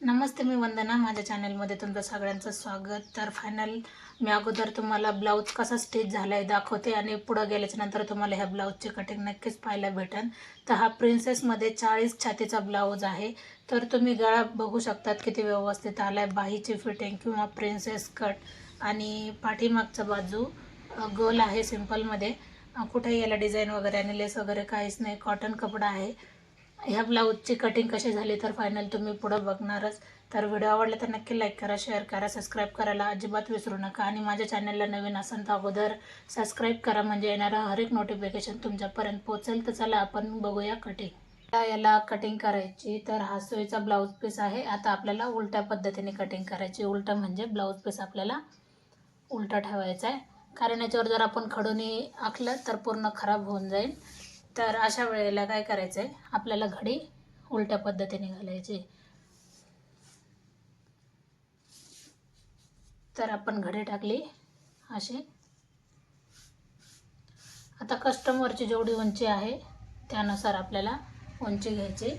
नमस्ते मी वंदना माझ्या चॅनलमध्ये तुमचं सगळ्यांचं स्वागत. तर फायनल मी अगोदर तुम्हाला ब्लाऊज कसा स्टिच झाला आहे दाखवते आणि पुढं गेल्याच्यानंतर तुम्हाला ह्या ब्लाऊजची कटिंग नक्कीच पाहायला भेटेल तर हा प्रिन्सेसमध्ये चाळीस छातीचा ब्लाऊज आहे. तर तुम्ही गळा बघू शकतात किती व्यवस्थित आला आहे बाहीची फिटिंग किंवा प्रिन्सेस कट आणि पाठीमागचा बाजू गोल आहे सिम्पलमध्ये कुठेही याला डिझाईन वगैरे आणि लेस वगैरे काहीच नाही. कॉटन कपडा आहे. ह्या ब्लाऊजची कटिंग कशी झाली तर फायनल तुम्ही पुढं बघणारच. तर व्हिडिओ आवडला तर नक्की लाईक करा शेअर करा सबस्क्राईब करायला अजिबात विसरू नका. आणि माझ्या चॅनलला नवीन असेल तर अगोदर सबस्क्राईब करा म्हणजे येणारं हर एक नोटिफिकेशन तुमच्यापर्यंत पोहोचेल. तर चला आपण बघूया कटिंग याला कटिंग करायची तर हा सोयीचा ब्लाऊज पीस आहे. आता आपल्याला उलट्या पद्धतीने कटिंग करायची. उलटं म्हणजे ब्लाऊज पीस आपल्याला उलटा ठेवायचा आहे कारण याच्यावर जर आपण खडूनही आखलं तर पूर्ण खराब होऊन जाईल. तर अशा वेळेला काय करायचं आहे आपल्याला घडी उलट्या पद्धतीने घालायची. तर आपण घडी टाकली अशी. आता कस्टमरची जेवढी उंची आहे त्यानुसार आपल्याला उंची घ्यायची.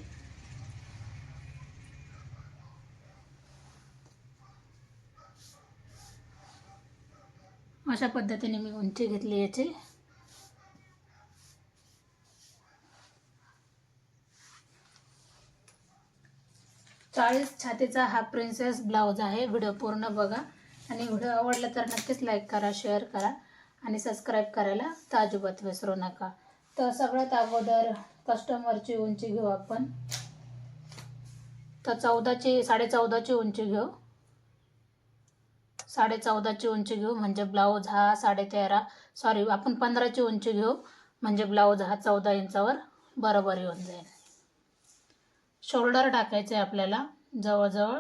अशा पद्धतीने मी उंची घेतली याची. चाळीस छातीचा हा प्रिन्सेस ब्लाऊज आहे. व्हिडिओ पूर्ण बघा. आणि व्हिडिओ आवडला तर नक्कीच लाईक करा शेअर करा आणि सबस्क्राईब करायला तर अजिबात विसरू नका. तर सगळ्यात अगोदर कस्टमरची उंची घेऊ आपण. तर चौदाची साडे चौदाची उंची घेऊ. साडे चौदाची उंची घेऊ म्हणजे ब्लाऊज हा साडे तेरा सॉरी आपण पंधराची उंची घेऊ म्हणजे ब्लाऊज हा चौदा इंचावर बरोबर येऊन जाईल. शोल्डर टाकायचे आहे आपल्याला जवळजवळ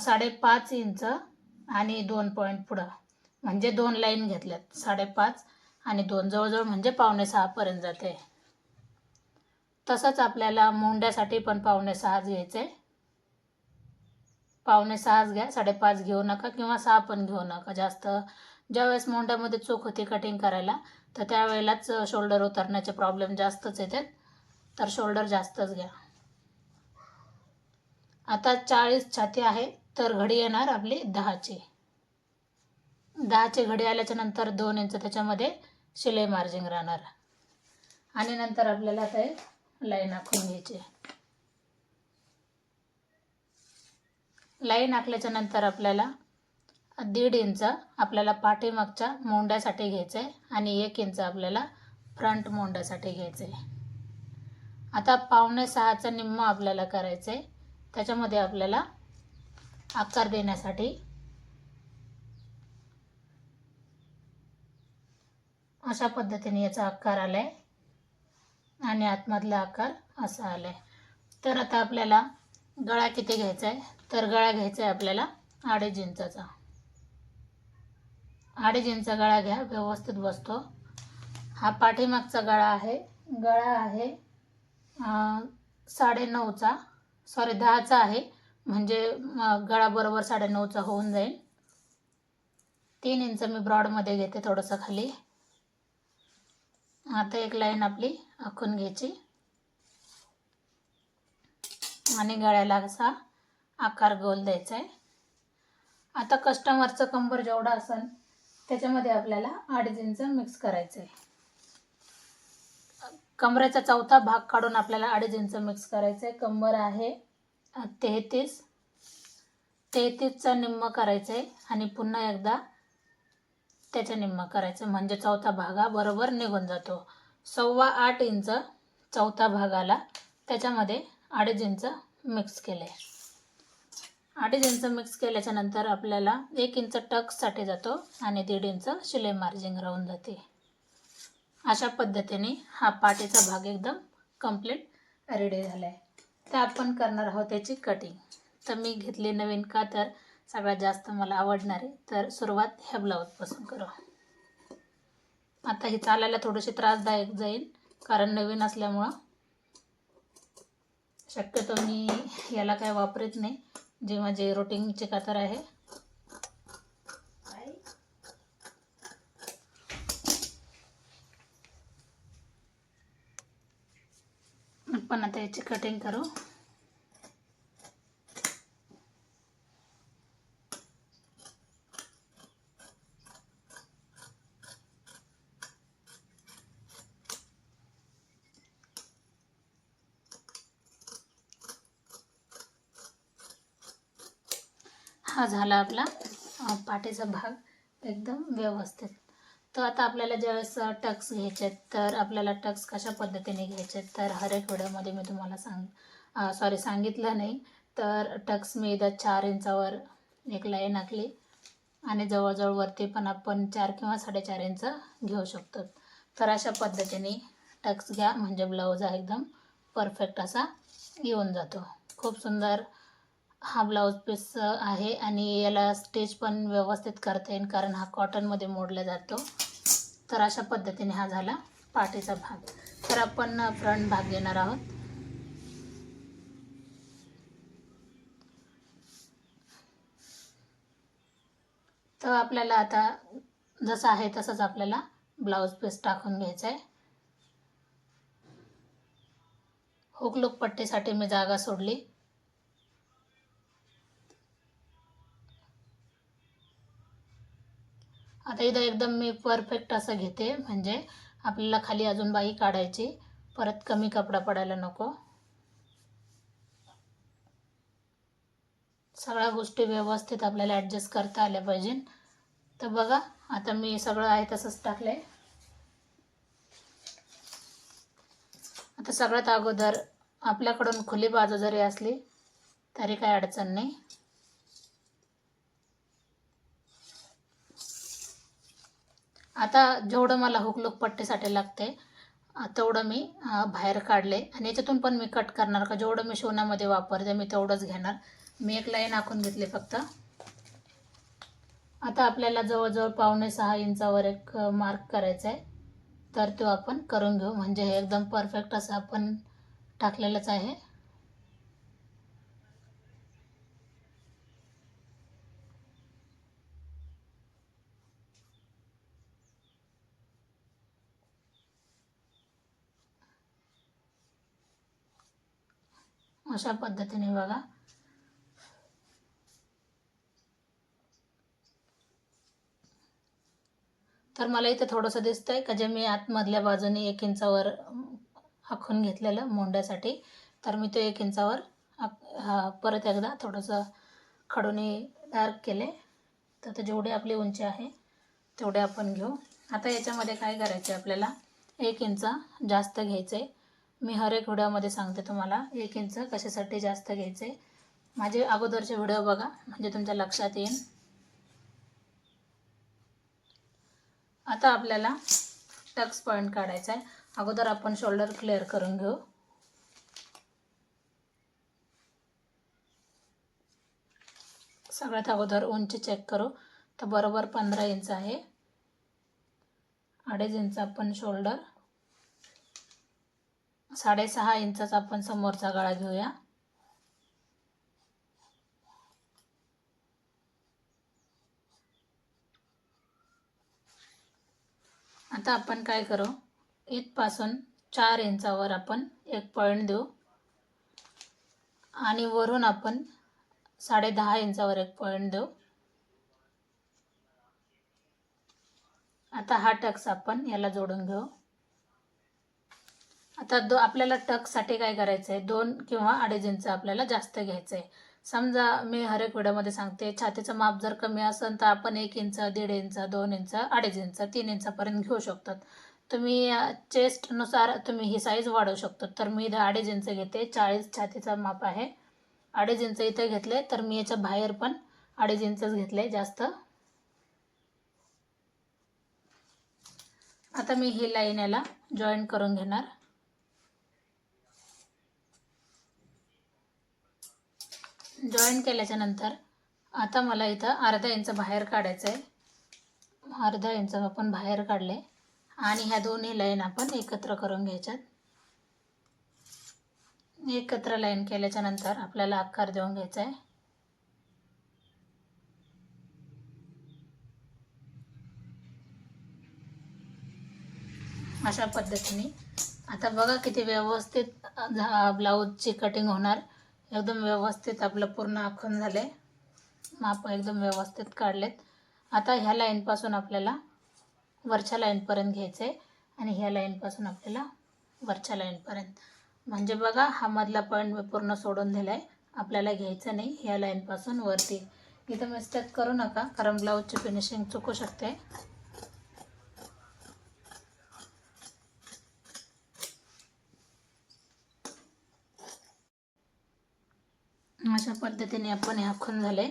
साडेपाच इंच आणि दोन पॉईंट पुढं. म्हणजे दोन लाईन घेतल्यात साडेपाच आणि दोन. जवळजवळ म्हणजे पावणे सहापर्यंत जाते. तसंच आपल्याला मोंड्यासाठी पण पावणे सहाच घ्यायचं. आहे पावणे सहाच घ्या साडेपाच घेऊ नका किंवा सहा पण घेऊ नका. जास्त ज्यावेळेस मोंड्यामध्ये चूक होती कटिंग करायला तर त्यावेळेलाच शोल्डर उतरण्याचे प्रॉब्लेम जास्तच येतात. तर शोल्डर जास्तच घ्या. आता चाळीस छाती आहे तर घडी येणार आपली दहाची. दहाची घडी आल्याच्यानंतर दोन इंच त्याच्यामध्ये शिलाई मार्जिंग राहणार. आणि नंतर आपल्याला ते लाईन आखून घ्यायची. लाईन आखल्याच्या नंतर आपल्याला दीड इंच आपल्याला पाठीमागच्या मोंड्यासाठी घ्यायचं आहे आणि एक इंच आपल्याला फ्रंट मोंड्यासाठी घ्यायचं. आहे आता पावणे सहाचा निम्म आपल्याला करायचं आहे त्याच्यामध्ये आपल्याला आकार देण्यासाठी अशा पद्धतीने याचा आकार आला आहे आणि आतमधला आकार असा आला आहे तर आता आपल्याला गळा किती घ्यायचा आहे तर गळा घ्यायचा आहे आपल्याला अडीच इंचाचा. अडीच इंच गळा घ्या व्यवस्थित बसतो. हा पाठीमागचा गळा आहे. गळा आहे साडे नऊचा सॉरी दहाचा आहे. म्हणजे गळा बरोबर साडेनऊचा होऊन जाईल. तीन इंच मी ब्रॉडमध्ये घेते थोडंसं खाली. आता एक लाईन आपली आखून घ्यायची. आणि गळ्याला असा आकार गोल द्यायचा आहे. आता कस्टमरचं कंबर जेवढा असेल त्याच्यामध्ये आपल्याला आठ इंच मिक्स करायचं आहे. कमरेचा चौथा भाग काढून आपल्याला अडीच इंच मिक्स करायचं आहे कंबर आहे तेहतीस. तेहतीसचा निम्म करायचं आहे आणि पुन्हा एकदा त्याचा निम्म करायचं म्हणजे चौथा भागा बरोबर निघून जातो. सव्वा आठ इंच चौथा भागाला त्याच्यामध्ये अडीच इंच मिक्स केले अडीच इंच मिक्स केल्याच्यानंतर आपल्याला एक इंच टक्ससाठी जातो आणि दीड इंच शिलाई मार्जिंग राहून जाते. अशा पद्धतीने हा पाठीचा भाग एकदम कंप्लीट रेडी झाला आहे तर आपण करणार आहोत त्याची कटिंग तर मी घेतली नवीन का तर सगळ्यात जास्त मला आवडणारे. तर सुरुवात ह्या ब्लाऊजपासून करू. आता ही चालायला थोडीशी त्रासदायक जाईल कारण नवीन असल्यामुळं शक्यतो मी याला काय वापरत नाही. जे माझे कातर आहे आपण आता याची कटिंग करू. हा झाला आपला पाठीचा भाग एकदम व्यवस्थित. तर आता आपल्याला ज्यावेळेस टक्स घ्यायचे आहेत तर आपल्याला टक्स कशा पद्धतीने घ्यायचे आहेत तर हर एक व्हिडिओमध्ये मी तुम्हाला सांग सॉरी सांगितलं नाही. तर टक्स मी इथं चार इंचावर एक लाईन आखली आणि जवळजवळ वरती पण आपण चार किंवा साडेचार इंच घेऊ शकतो. तर अशा पद्धतीने टक्स घ्या म्हणजे ब्लाऊज हा एकदम परफेक्ट असा येऊन जातो. खूप सुंदर हा ब्लाऊज पीस आहे आणि याला स्टेज पण व्यवस्थित करता येईल कारण हा कॉटनमध्ये मोडला जातो. तर अशा पद्धतीने हा झाला पाठीचा भाग. तर आपण फ्रंट भाग घेणार आहोत. तर आपल्याला आता जसं आहे तसंच आपल्याला ब्लाऊज पीस टाकून घ्यायचं आहे हुकलूक पट्टीसाठी मी जागा सोडली. आता इथं एकदम मी परफेक्ट असं घेते. म्हणजे आपल्याला खाली अजून बाई काढायची. परत कमी कपडा पडायला नको. सगळ्या गोष्टी व्यवस्थित आपल्याला ॲडजस्ट करता आल्या पाहिजे. तर बघा आता मी सगळं आहे तसंच टाकलंय. आता सगळ्यात अगोदर आपल्याकडून खुली बाजू जरी असली तरी काही अडचण नाही. आता जेवढं मला हुकलूक पट्टीसाठी लागते तेवढं मी बाहेर काढले आणि याच्यातून पण मी कट करणार का? जेवढं मी शिवण्यामध्ये वापरते मी तेवढंच घेणार. मी एक लाईन आखून घेतली फक्त. आता आपल्याला जवळजवळ पावणे सहा इंचावर एक मार्क करायचा आहे तर तो आपण करून घेऊ. म्हणजे हे एकदम परफेक्ट असं आपण टाकलेलंच आहे. अशा पद्धतीने बघा. तर मला इथे थोडंसं दिसतंय का जे मी आतमधल्या बाजूने एक इंचावर आखून घेतलेलं मोंड्यासाठी तर मी ते एक इंचावर परत एकदा थोडंसं खडूने डार्क केले. तर ते जेवढी आपली उंची आहे तेवढे आपण घेऊ. आता याच्यामध्ये काय करायचं आहे आपल्याला? एक इंच जास्त घ्यायचं आहे मी हर एक व्हिडिओमध्ये सांगते तुम्हाला एक इंच कशासाठी जास्त घ्यायचं आहे माझे अगोदरचे व्हिडिओ बघा म्हणजे तुमच्या लक्षात येईल. आता आपल्याला टक्स पॉईंट काढायचा आहे अगोदर आपण शोल्डर क्लिअर करून घेऊ. सगळ्यात अगोदर उंची चेक करू. तर बरोबर पंधरा इंच आहे. अडीच इंच आपण शोल्डर. साडेसहा इंचाचा आपण समोरचा गळा घेऊया. आता आपण काय करू? इथपासून चार इंचावर आपण एक पॉईंट देऊ. आणि वरून आपण साडे दहा इंचावर एक पॉईंट देऊ. आता हा टक्स आपण याला जोडून घेऊ. आता दो आपल्याला टकसाठी काय करायचं आहे दोन किंवा अडीच इंच आपल्याला जास्त घ्यायचं आहे समजा मी हर एक व्हिडिओमध्ये सांगते छातीचं माप जर कमी असेल तर आपण एक इंच दीड इंच दोन इंच अडीच इंच तीन इंचापर्यंत घेऊ शकतात. तुम्ही चेस्टनुसार तुम्ही ही साईज वाढवू शकतो तर मी इथं अडीच इंच घेते चाळीस छातीचं माप आहे. अडीच इंच इथं घेतले तर मी याच्या बाहेर पण अडीच इंचच घेतले जास्त. आता मी ही लाईन याला जॉईन करून घेणार. जॉईन केल्याच्यानंतर आता मला इथं अर्धा इंच बाहेर काढायचं आहे अर्धा इंच आपण बाहेर काढले. आणि ह्या दोन्ही लाईन आपण एकत्र करून घ्यायच्यात. एकत्र लाईन केल्याच्यानंतर आपल्याला आकार देऊन घ्यायचा आहे अशा पद्धतीने. आता बघा किती व्यवस्थित झा- ब्लाऊजची कटिंग होणार. एकदम व्यवस्थित आपलं पूर्ण आखून झाले माप एकदम व्यवस्थित काढलेत. आता ह्या लाईनपासून आपल्याला वरच्या लाईनपर्यंत घ्यायचं आहे आणि ह्या लाईनपासून आपल्याला वरच्या लाईनपर्यंत म्हणजे बघा हा मधला पॉईंट मी पूर्ण सोडून दिला आहे आपल्याला घ्यायचं नाही ह्या लाईनपासून वरती. इथं मिस्टेक करू नका कारण ब्लाऊजची फिनिशिंग चुकू शकते. अशा पद्धतीने आपण हे आखून झाले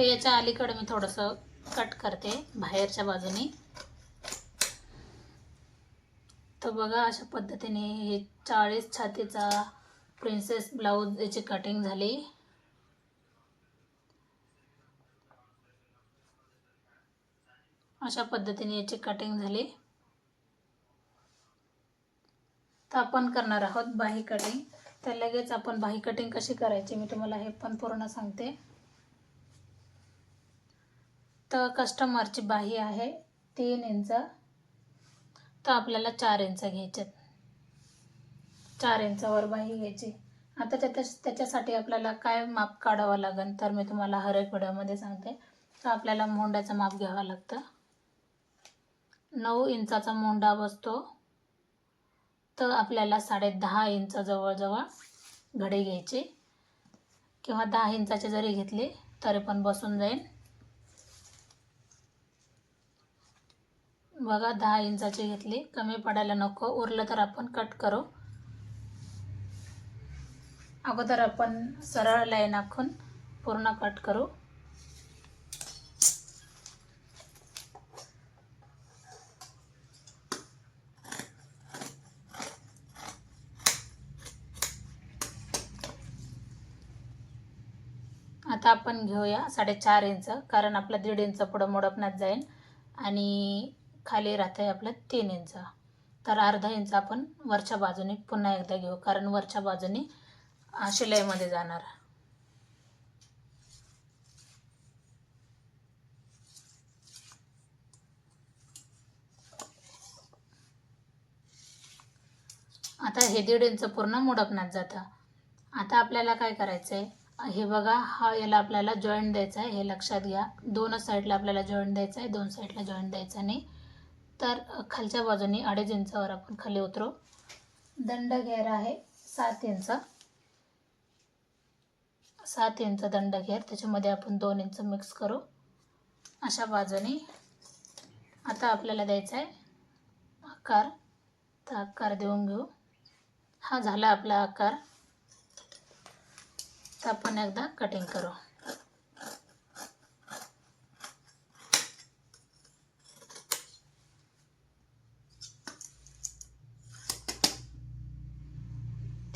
तर याच्या अलीकडे मी थोडंसं कट करते बाहेरच्या बाजूने. तर बघा अशा पद्धतीने हे चाळीस छातीचा प्रिन्सेस ब्लाऊज याची कटिंग झाली. अशा पद्धतीने याची कटिंग झाली. तर आपण करणार आहोत बाही कटिंग तर लगेच आपण बाही कटिंग कशी करायची मी तुम्हाला हे पण पूर्ण सांगते. तर कस्टमरची बाही आहे तीन इंच. तर आपल्याला चार इंच घ्यायचे चार इंचावर बाही घ्यायची. आता त्याच्या त्याच्यासाठी आपल्याला काय माप काढावं लागेल तर मी तुम्हाला हर एक व्हिडिओमध्ये सांगते. तर आपल्याला मोंड्याचं माप घ्यावं लागतं. नऊ इंचाचा मोंडा बसतो. तर आपल्याला साडे दहा इंच जवळजवळ घडी घ्यायची. किंवा दहा इंचाचे जरी घेतली तरी पण बसून जाईल. बघा दहा इंचाची घेतली. कमी पडायला नको. उरलं तर आपण कट करू. अगोदर आपण सरळ लाईन आखून पूर्ण कट करू. आता आपण घेऊया साडेचार इंच कारण आपलं दीड इंच पुढं मोडपण्यात जाईल. आणि खाली राहतं आहे आपलं तीन इंच. तर अर्धा इंच आपण वरच्या बाजूने पुन्हा एकदा घेऊ कारण वरच्या बाजूने शिलाईमध्ये जाणार. आता हे दीड इंच पूर्ण मुडपण्यात जातं. आता आपल्याला काय करायचं आहे हे बघा हा याला आपल्याला जॉईंट द्यायचा आहे. हे लक्षात घ्या. दोनच साईडला आपल्याला जॉईंट द्यायचा आहे दोन साईडला जॉईंट द्यायचा नाही. तर खालच्या बाजूने अडीच इंचावर आपण खाली उतरू. दंड घेर आहे सात इंच. सात इंच दंड घेर. त्याच्यामध्ये आपण दोन इंच मिक्स करू. अशा बाजूने. आता आपल्याला द्यायचा आहे आकार. तर आकार देऊन घेऊ. हा झाला आपला आकार. तर आपण एकदा कटिंग करू.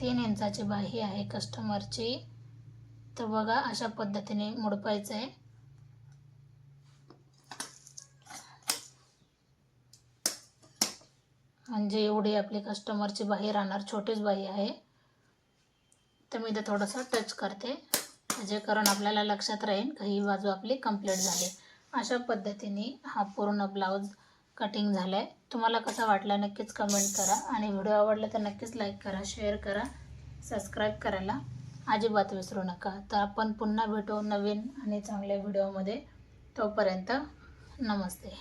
तीन इंचाची बाही आहे कस्टमरची. तर बघा अशा पद्धतीने मुडपायचं आहे. म्हणजे एवढी आपली कस्टमरची बाही राहणार छोटीच बाही आहे. तर मी इथं थोडंसं टच करते. जे करून आपल्याला लक्षात राहील का ही बाजू आपली कंप्लीट झाली. अशा पद्धतीने हा पूर्ण ब्लाऊज कटिंग झाला आहे तुम्हाला कसा वाटला नक्कीच कमेंट करा. आणि व्हिडिओ आवडला तर नक्कीच लाईक करा शेअर करा सबस्क्राईब करायला अजिबात विसरू नका. तर आपण पुन्हा भेटू नवीन आणि चांगल्या व्हिडिओमध्ये तोपर्यंत नमस्ते.